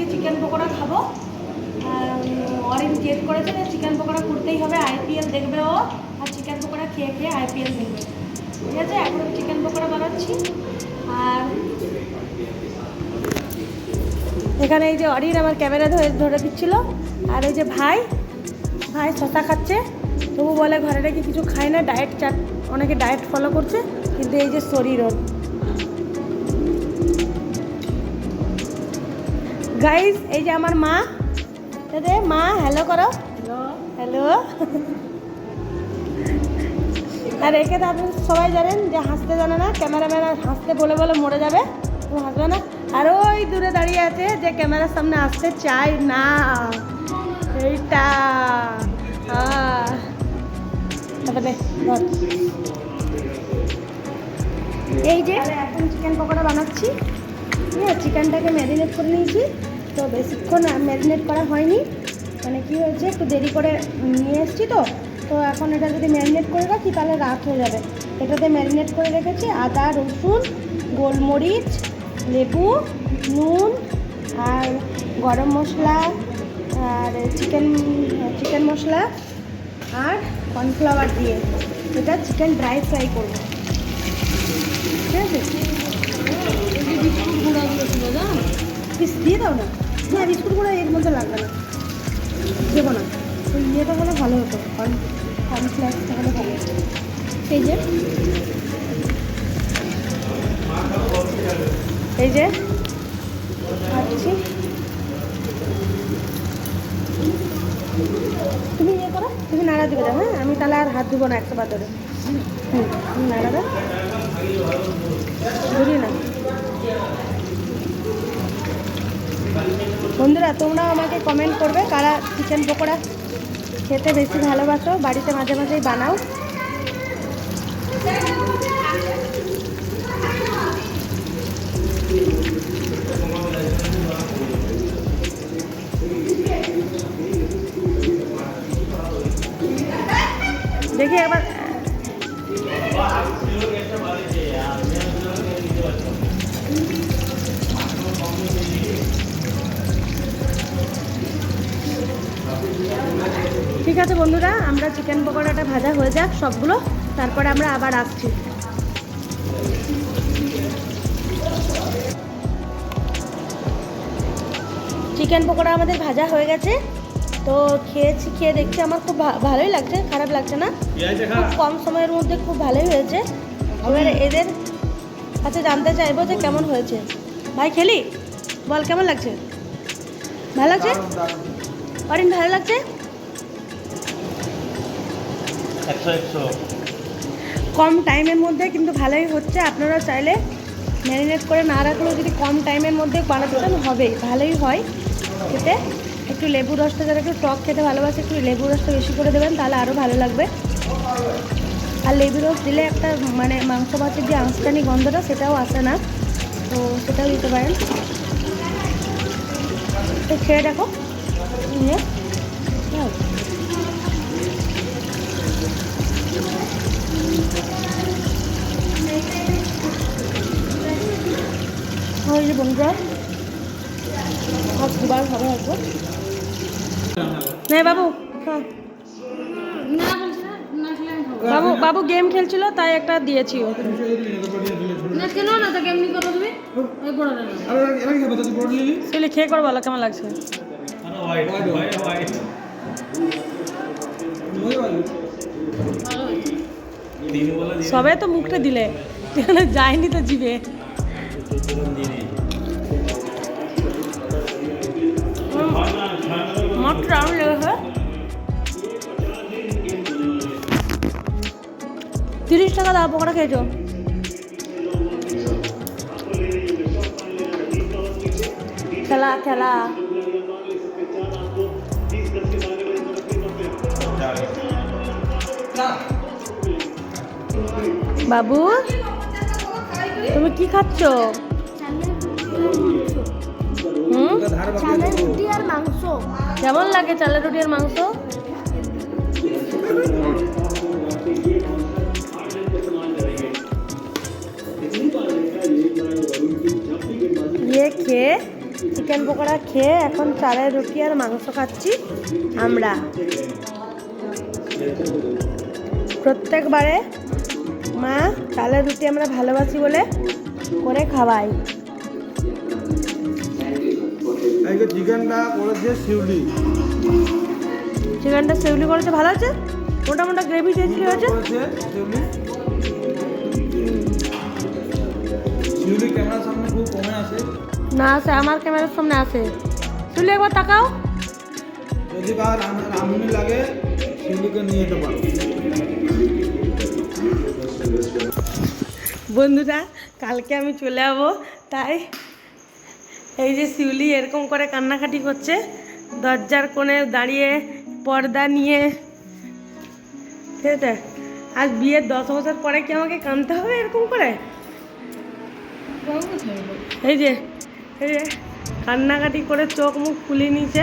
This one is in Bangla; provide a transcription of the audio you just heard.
আজকে চিকেন পকোড়া খাব। অরেঞ্জ জেদ করেছে যে চিকেন পকোড়া করতেই হবে আইপিএল দেখবে ও, আর চিকেন পকোড়া খেয়ে খেয়ে আইপিএল দেখবে। ঠিক আছে, এখন চিকেন পকোড়া বানাচ্ছি। আর এখানে এই যে অরিন আমার ক্যামেরা ধরে ধরে দিচ্ছিল, আর এই যে ভাই ভাই শশা খাচ্ছে। তবু বলে ঘরে রেখে কিছু খায় না ডায়েট চাট অনেকে ডায়েট ফলো করছে, কিন্তু এই যে শরীর ওর। গাইস এই যে আমার মা। দাদা, মা হ্যালো করো। হ্যালো আর একে তো আপনি সবাই জানেন যে হাসতে জানে না, ক্যামেরাম্যান হাসতে বলে বলে মরে যাবে। ও হাসবে না। আর ওই দূরে দাঁড়িয়ে আছে যে ক্যামেরার সামনে আসতে চাই না। এইটা। এই যে এখন চিকেন পকোড়া বানাচ্ছি। আছে চিকেনটাকে ম্যারিনেট করে নিয়েছি। তো বেশিক্ষণ ম্যারিনেট করা হয়নি। মানে কী হয়েছে, একটু দেরি করে নিয়ে এসেছি তো। তো এখন এটা যদি ম্যারিনেট করে রাখি, তাহলে রাত হয়ে যাবে। এটাতে ম্যারিনেট করে রেখেছি আদা, রসুন, গোলমরিচ, লেবু, নুন, আর গরম মশলা, আর চিকেন চিকেন মশলা, আর কর্নফ্লাওয়ার দিয়ে। এটা চিকেন ড্রাই ফ্রাই করব। ঠিক আছে? দাও না। হ্যাঁ বিস্কুট গুঁড়া এর মধ্যে লাগবে না। দেবো না। ওই ইয়েটা হলে ভালো হতো। কর্ন কর্নফ্লেক্সটা হলে ভালো হতো। এই যে। এই যে। আচ্ছি। তুমি ইয়ে করো, তুমি নাড়া দিবে হ্যাঁ? আমি তাহলে আর হাত ধুবো না একটা বার ধরে। হুম নাড়া দাও। না বন্ধুরা তোমরাও আমাকে কমেন্ট করবে কারা চিকেন পকোড়া খেতে বেশি ভালোবাসো? বাড়িতে মাঝে মাঝেই বানাও। ঠিক আছে বন্ধুরা আমরা চিকেন পকোড়াটা ভাজা হয়ে যাক সবগুলো তারপরে আমরা আবার আসছি। চিকেন পকোড়া আমাদের ভাজা হয়ে গেছে তো খেয়েছি খেয়ে দেখছি আমার খুব ভালোই লাগছে খারাপ লাগছে না। খুব কম সময়ের মধ্যে খুব ভালোই হয়েছে। এবারে এদের কাছে জানতে চাইব যে কেমন হয়েছে। ভাই খেলি? বল কেমন লাগছে? ভালো লাগছে? অরিন ভালো লাগছে? কম টাইমের মধ্যে কিন্তু ভালোই হচ্ছে। আপনারা চাইলে ম্যারিনেট করে না রাখলেও যদি কম টাইমের মধ্যে বানাতে হবেই ভালোই হয়। খেতে একটু লেবু রসটা যারা একটু টক খেতে ভালোবাসে, একটু লেবু রসটা বেশি করে দেবেন, তাহলে আরও ভালো লাগবে। আর লেবু রস দিলে একটা মানে মাংস ভাতের যে আঁশটানি গন্ধটা, সেটাও আসে না। তো সেটাও দিতে পারেন। তো খেয়ে দেখো। নিয়ে দুবার না বাবু বাবু বাবু গেম খেলছিল তাই একটা দিয়েছি ওকে কেন না তাকে এমনি করো তুমি ওই বড় না সেগুলি খেয়ে করে বলো কেমন লাগছে হোয়াইট হোয়াইট হোয়াইট ভালো হয়েছে দিন বলা দিন সবে তো মুখটা দিলে। যায়নি তো জিভে। মাত্র রাউন্ড লেগেছে তিরিশ টাকা দাও পকোড়া খেয়েছো? খেলা খেলা। বাবু তুমি কি খাচ্ছ? মাংস। কেমন লাগে চালের রুটি আর মাংস? ইয়ে খেয়ে চিকেন পকোড়া খেয়ে এখন চালের রুটি আর মাংস খাচ্ছি আমরা। প্রত্যেকবারে মা, চালের রুটি আমরা ভালোবাসি বলে করে খাওয়াই। চিকেনটা করেছে শিউলি। চিকেনটা সেগুলি করেছে ভালো আছে? মোটা মোটা গ্রেভি টেস্টি হয়েছে? শিউলি শিউলি। ক্যামেরার সামনে খুব কমে আসে। না আসে আমার ক্যামেরার সামনে আসে চলে একবার তাকাও। যদি কার রাঁধুনি লাগে শিউলিকে নিয়ে যেতে পারো। বন্ধুরা কালকে আমি চলে যাব তাই এই যে শিউলি এরকম করে কান্নাকাটি করছে দরজার কোণে দাঁড়িয়ে পর্দা নিয়ে। ঠিক আছে? আর বিয়ের দশ বছর পরে কি আমাকে কাঁদতে হবে এরকম করে? এই যে এই যে কান্নাকাটি করে চোখ মুখ খুলে নিয়েছে।